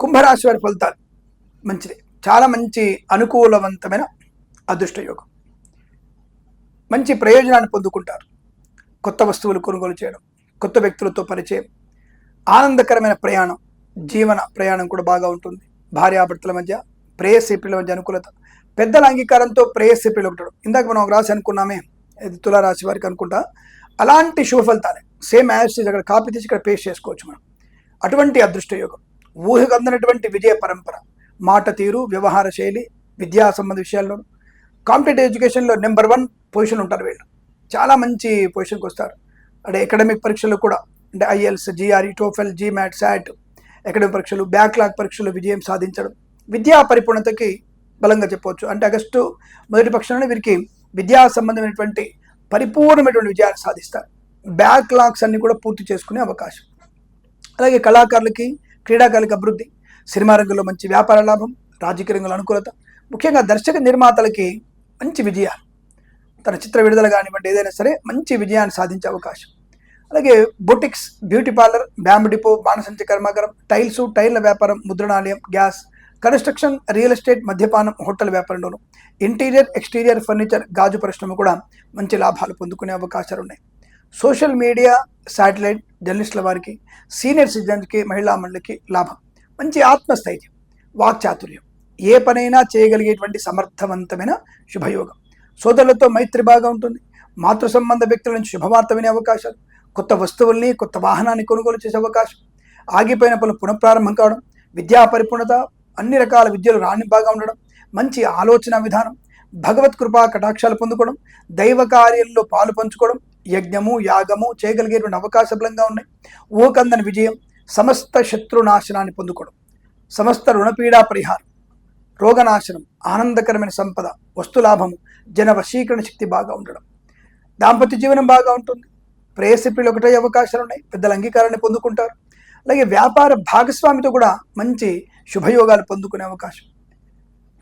కుంభరాశి వారి ఫలితాలు మంచిది. చాలా మంచి అనుకూలవంతమైన అదృష్ట యోగం. మంచి ప్రయోజనాన్ని పొందుకుంటారు. కొత్త వస్తువులు కొనుగోలు చేయడం కొత్త వ్యక్తులతో పరిచయం ఆనందకరమైన ప్రయాణం జీవన ప్రయాణం కూడా బాగా ఉంటుంది. భార్యాభర్తల మధ్య ప్రేయసిపిల మధ్య అనుకూలత పెద్దల అంగీకారంతో ప్రేయసిపిలు ఉంటాడు ఇందాక మనం ఒక రాశి అనుకున్నామే ఇది తులారాశి వారికి అనుకుంటా. అలాంటి శుభ ఫలితాలే. సేమ్ యాజ్ అక్కడ కాపీ తీసి ఇక్కడ పేస్ట్ చేసుకోవచ్చు మనం. అటువంటి అదృష్ట యోగం ఊహకు అందినటువంటి విజయ పరంపర మాట తీరు వ్యవహార శైలి విద్యా సంబంధ విషయాల్లో కాంపిటేటివ్ ఎడ్యుకేషన్లో నెంబర్ వన్ పొజిషన్ ఉంటారు వీళ్ళు. చాలా మంచి పొజిషన్కి వస్తారు. అంటే అకాడమిక్ పరీక్షలు కూడా అంటే IELTS GRE TOEFL MAT SAT academic పరీక్షలు బ్యాక్లాగ్ పరీక్షలు విజయం సాధించడం విద్యా పరిపూర్ణతకి బలంగా చెప్పవచ్చు. అంటే ఆగస్టు మొదటి పక్షంలోనే వీరికి విద్యా సంబంధమైనటువంటి పరిపూర్ణమైనటువంటి విజయాన్ని సాధిస్తారు. బ్యాక్లాగ్స్ అన్ని కూడా పూర్తి చేసుకునే అవకాశం. అలాగే కళాకారులకి క్రీడాకారులకి అభివృద్ధి సినిమా రంగంలో మంచి వ్యాపార లాభం రాజకీయ రంగంలో అనుకూలత ముఖ్యంగా దర్శక నిర్మాతలకి మంచి విజయాలు. తన చిత్ర విడుదల కానివ్వండి ఏదైనా సరే మంచి విజయాన్ని సాధించే అవకాశం. అలాగే బొటిక్స్ బ్యూటీ పార్లర్ బ్యాంబ్ డిపో బాణసంచ కర్మాగారం టైల్స్ టైర్ల వ్యాపారం ముద్రణాలయం గ్యాస్ కన్స్ట్రక్షన్ రియల్ ఎస్టేట్ మద్యపానం హోటల్ వ్యాపారంలోనూ ఇంటీరియర్ ఎక్స్టీరియర్ ఫర్నిచర్ గాజు పరిశ్రమ కూడా మంచి లాభాలు పొందుకునే అవకాశాలు ఉన్నాయి సోషల్ మీడియా శాటిలైట్ జర్నలిస్టుల వారికి సీనియర్ సిటిజన్స్కి మహిళా మండలికి లాభం. మంచి ఆత్మస్థైర్యం వాక్చాతుర్యం. ఏ పనైనా చేయగలిగేటువంటి సమర్థవంతమైన శుభయోగం. సోదరులతో మైత్రి బాగా ఉంటుంది. మాతృ సంబంధ వ్యక్తుల నుంచి శుభవార్త వినే అవకాశాలు. కొత్త వస్తువుల్ని కొత్త వాహనాన్ని కొనుగోలు చేసే అవకాశం. ఆగిపోయిన పనులు పునఃప్రారంభం కావడం. విద్యా పరిపూర్ణత అన్ని రకాల విద్యలు రాణి బాగా ఉండడం. మంచి ఆలోచన విధానం. భగవత్ కృపా కటాక్షాలు పొందుకోవడం. దైవ కార్యంలో పాలు పంచుకోవడం. యజ్ఞము యాగము చేయగలిగేటువంటి అవకాశ బలంగా ఉన్నాయి. ఓకందని విజయం సమస్త శత్రునాశనాన్ని పొందుకోవడం సమస్త రుణపీడా పరిహారం రోగనాశనం ఆనందకరమైన సంపద వస్తులాభము జన వశీకరణ శక్తి బాగా ఉండడం. దాంపత్య జీవనం బాగా ఉంటుంది. ప్రేయసిపిలు ఒకటే అవకాశాలు ఉన్నాయి. పెద్దల అంగీకారాన్ని పొందుకుంటారు. అలాగే వ్యాపార భాగస్వామితో కూడా మంచి శుభయోగాలు పొందుకునే అవకాశం.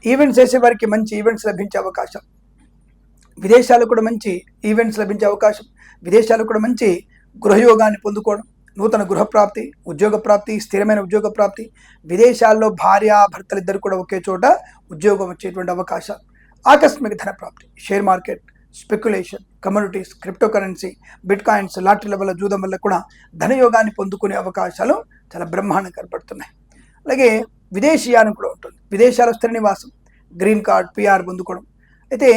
ఈవెంట్స్ చేసే వారికి మంచి ఈవెంట్స్ లభించే అవకాశం. విదేశాలకు కూడా మంచి ఈవెంట్స్ లభించే అవకాశం విదేశాలకు కూడా మంచి గృహయోగాన్ని పొందుకోవడం నూతన గృహ ప్రాప్తి ఉద్యోగ ప్రాప్తి స్థిరమైన ఉద్యోగ ప్రాప్తి విదేశాల్లో భార్య భర్తలు ఇద్దరు కూడా ఒకే చోట ఉద్యోగం వచ్చేటువంటి అవకాశాలు ఆకస్మిక ధన ప్రాప్తి share market speculation communities crypto currency bitcoins లాటరీల వల్ల జూదం వల్ల కూడా ధనయోగాన్ని పొందుకునే అవకాశాలు చాలా బ్రహ్మాండంగా కనపడుతున్నాయి అలాగే విదేశీయానం కూడా ఉంటుంది. విదేశాల స్థిర నివాసం గ్రీన్ కార్డ్ పిఆర్ పొందుకోవడం. అయితే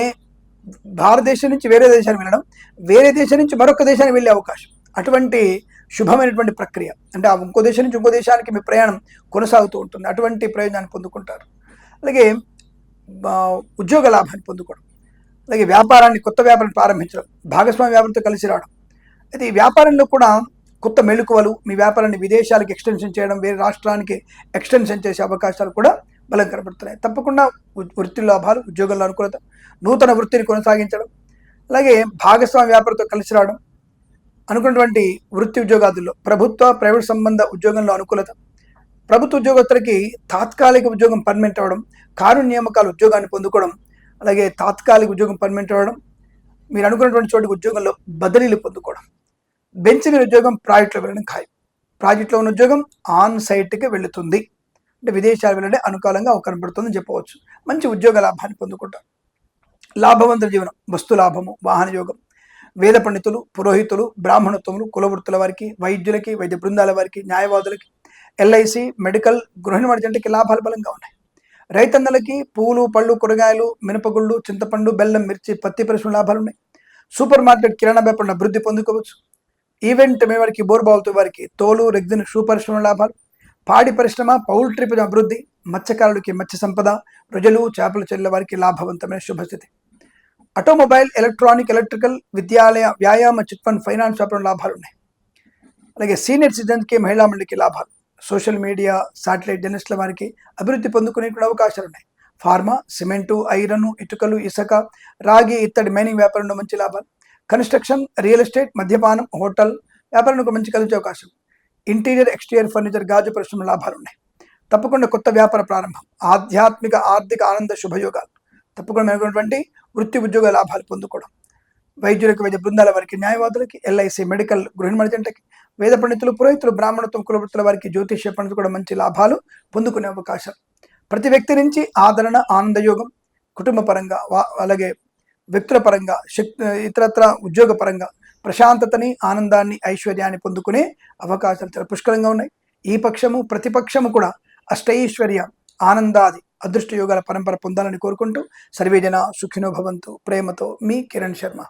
భారతదేశం నుంచి వేరే దేశానికి వెళ్ళడం వేరే దేశం నుంచి మరొక దేశానికి వెళ్ళే అవకాశం. అటువంటి శుభమైనటువంటి ప్రక్రియ. అంటే ఆ ఇంకో దేశం నుంచి ఇంకో దేశానికి మీ ప్రయాణం కొనసాగుతూ ఉంటుంది. అటువంటి ప్రయోజనాన్ని పొందుకుంటారు. అలాగే ఉద్యోగ లాభాన్ని పొందుకోవడం. అలాగే వ్యాపారాన్ని కొత్త వ్యాపారం ప్రారంభించడం భాగస్వామి వ్యాపారంతో కలిసి రావడం. అయితే ఈ వ్యాపారంలో కూడా కొత్త మెళుకువలు మీ వ్యాపారాన్ని విదేశాలకు ఎక్స్టెన్షన్ చేయడం వేరే రాష్ట్రానికి ఎక్స్టెన్షన్ చేసే అవకాశాలు కూడా బలం కనబడుతున్నాయి. తప్పకుండా వృత్తి లాభాలు ఉద్యోగంలో అనుకూలత నూతన వృత్తిని కొనసాగించడం అలాగే భాగస్వామి వ్యాపారంతో కలిసి రావడం అనుకున్నటువంటి వృత్తి ఉద్యోగాదుల్లో ప్రభుత్వ ప్రైవేట్ సంబంధ ఉద్యోగంలో అనుకూలత ప్రభుత్వ ఉద్యోగస్తులకి తాత్కాలిక ఉద్యోగం పర్మనెంట్ అవ్వడం కారు నియామకాలు ఉద్యోగాన్ని పొందుకోవడం అలాగే తాత్కాలిక ఉద్యోగం పర్మనెంట్ అవ్వడం మీరు అనుకున్నటువంటి చోటుకి ఉద్యోగంలో బదిలీలు పొందుకోవడం బెంచ్ మీద ఉద్యోగం ప్రాజెక్టులో వెళ్ళడం ఖాయం. ప్రాజెక్టులో ఉన్న ఉద్యోగం ఆన్ సైట్కి వెళుతుంది. అంటే విదేశాలు వెళ్ళడే అనుకూలంగా కనబడుతుందని చెప్పవచ్చు. మంచి ఉద్యోగ లాభాన్ని పొందుకుంటారు. లాభవంతుల జీవనం వస్తు లాభము వాహన యోగం. వేద పండితులు పురోహితులు బ్రాహ్మణత్వములు కులవృత్తుల వారికి వైద్యులకి వైద్య బృందాల వారికి న్యాయవాదులకి ఎల్ఐసి మెడికల్ గృహిణి జంటకి లాభాలు బలంగా ఉన్నాయి. రైతన్నలకి పూలు పళ్ళు కూరగాయలు మినపగుళ్ళు చింతపండు బెల్లం మిర్చి పత్తి పరిశ్రమ లాభాలు ఉన్నాయి. సూపర్ మార్కెట్ కిరాణా వ్యాపారం అభివృద్ధి పొందుకోవచ్చు. ఈవెంట్ మే వారికి బోర్బావుతో వారికి తోలు రెగ్జిన్ షూ పరిశ్రమ లాభాలు. పాడి పరిశ్రమ పౌల్ట్రీ అభివృద్ధి మత్స్యకారులకి మత్స్య సంపద ప్రజలు చేపలు చెల్లె వారికి లాభవంతమైన శుభస్థితి. ఆటోమొబైల్ ఎలక్ట్రానిక్ ఎలక్ట్రికల్ విద్యాలయ వ్యాయామ చిట్ ఫండ్ ఫైనాన్స్ వ్యాపారం లాభాలు ఉన్నాయి అలాగే సీనియర్ సిటిజన్స్కి మహిళా మండలికి లాభాలు. సోషల్ మీడియా శాటిలైట్ జర్నలిస్టుల వారికి అభివృద్ధి పొందుకునే కూడా అవకాశాలు ఉన్నాయి ఫార్మా సిమెంటు ఐరన్ ఇటుకలు ఇసుక రాగి ఇత్తడి మైనింగ్ వ్యాపారంలో మంచి లాభాలు. కన్స్ట్రక్షన్ రియల్ ఎస్టేట్ మద్యపానం హోటల్ వ్యాపారంలో మంచి కలిసే అవకాశం. ఇంటీరియర్ ఎక్స్టీరియర్ ఫర్నిచర్ గాజు పరిశ్రమ లాభాలు ఉన్నాయి తప్పకుండా కొత్త వ్యాపార ప్రారంభం ఆధ్యాత్మిక ఆర్థిక ఆనంద శుభయోగాలు. తప్పకుండా మెరుగైనటువంటి వృత్తి ఉద్యోగ లాభాలు పొందుకోవడం. వైద్యులకు వైద్య బృందాల వారికి న్యాయవాదులకి ఎల్ఐసి మెడికల్ గృహిణి జంటకి వేద పండితులు పురోహితులు బ్రాహ్మణత్వం కులవృత్తుల వారికి జ్యోతిష్య పండితులు కూడా మంచి లాభాలు పొందుకునే అవకాశం. ప్రతి వ్యక్తి నుంచి ఆదరణ ఆనందయోగం కుటుంబ పరంగా వా- అలాగే వ్యక్తుల పరంగా శక్తి ఇతరత్ర ఉద్యోగ పరంగా ప్రశాంతతని ఆనందాన్ని ఐశ్వర్యాన్ని పొందుకునే అవకాశాలు చాలా పుష్కలంగా ఉన్నాయి. ఈ పక్షము ప్రతిపక్షము కూడా అష్టైశ్వర్య ఆనందాది అదృష్ట యోగాల పరంపర పొందాలని కోరుకుంటూ సర్వేజన సుఖినో భవంతు. ప్రేమతో మీ కిరణ్ శర్మ.